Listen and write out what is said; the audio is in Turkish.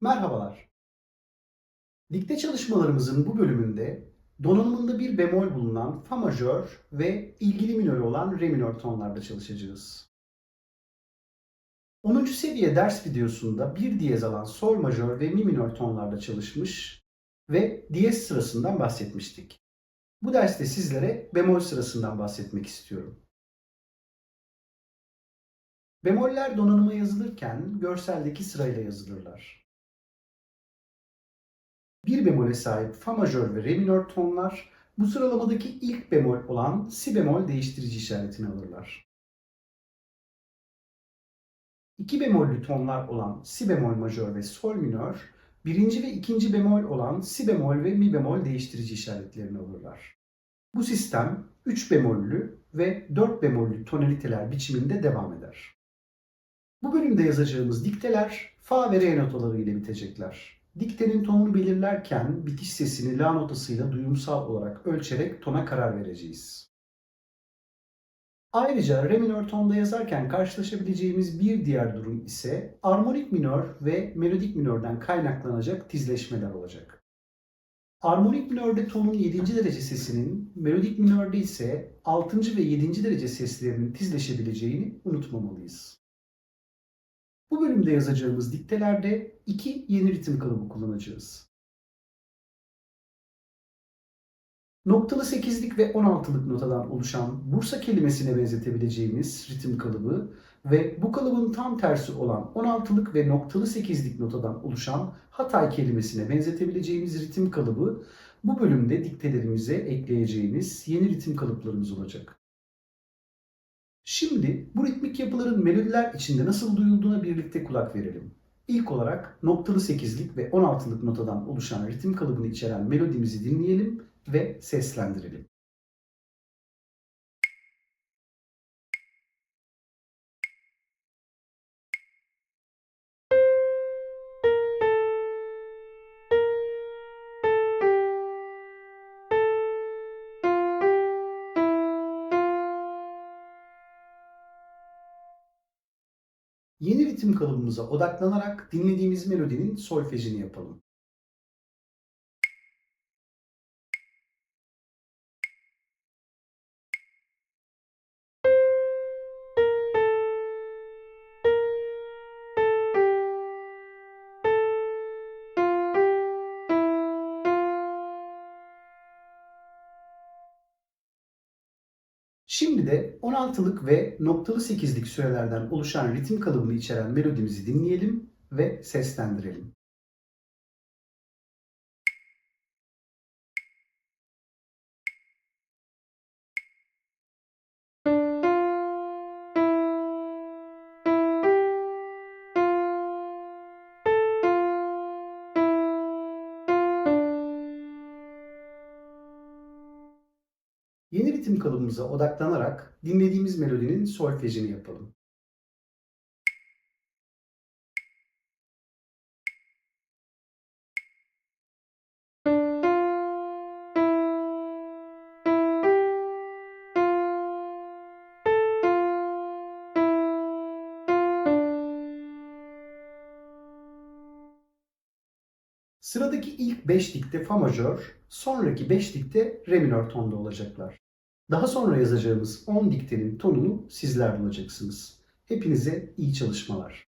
Merhabalar. Dikte çalışmalarımızın bu bölümünde donanımında bir bemol bulunan fa majör ve ilgili minörü olan re minör tonlarda çalışacağız. 10. seviye ders videosunda bir diyez alan sol majör ve mi minör tonlarda çalışmış ve diyez sırasından bahsetmiştik. Bu derste sizlere bemol sırasından bahsetmek istiyorum. Bemoller donanıma yazılırken görseldeki sırayla yazılırlar. Bir bemole sahip fa majör ve re minör tonlar bu sıralamadaki ilk bemol olan si bemol değiştirici işaretini alırlar. İki bemollü tonlar olan si bemol majör ve sol minör, birinci ve ikinci bemol olan si bemol ve mi bemol değiştirici işaretlerini alırlar. Bu sistem 3 bemollü ve 4 bemollü tonaliteler biçiminde devam eder. Bu bölümde yazacağımız dikteler fa ve re notaları ile bitecekler. Diktenin tonunu belirlerken bitiş sesini la notasıyla duyumsal olarak ölçerek tona karar vereceğiz. Ayrıca re minör tonda yazarken karşılaşabileceğimiz bir diğer durum ise armonik minör ve melodik minörden kaynaklanacak tizleşmeler olacak. Armonik minörde tonun 7. derece sesinin, melodik minörde ise 6. ve 7. derece seslerinin tizleşebileceğini unutmamalıyız. Bu bölümde yazacağımız diktelerde iki yeni ritim kalıbı kullanacağız. Noktalı 8'lik ve 16'lık notadan oluşan Bursa kelimesine benzetebileceğimiz ritim kalıbı ve bu kalıbın tam tersi olan 16'lık ve noktalı 8'lik notadan oluşan Hatay kelimesine benzetebileceğimiz ritim kalıbı bu bölümde diktelerimize ekleyeceğimiz yeni ritim kalıplarımız olacak. Şimdi bu ritmik yapıların melodiler içinde nasıl duyulduğuna birlikte kulak verelim. İlk olarak noktalı 8'lik ve 16'lık notadan oluşan ritim kalıbını içeren melodimizi dinleyelim ve seslendirelim. Yeni ritim kalıbımıza odaklanarak dinlediğimiz melodinin solfejini yapalım. Şimdi de 16'lık ve noktalı 8'lik sürelerden oluşan ritim kalıbını içeren melodimizi dinleyelim ve seslendirelim. Yeni ritim kalıbımıza odaklanarak dinlediğimiz melodinin solfejini yapalım. Sıradaki ilk 5 dikte fa majör, sonraki 5 dikte re minör tonda olacaklar. Daha sonra yazacağımız 10 diktenin tonunu sizler bulacaksınız. Hepinize iyi çalışmalar.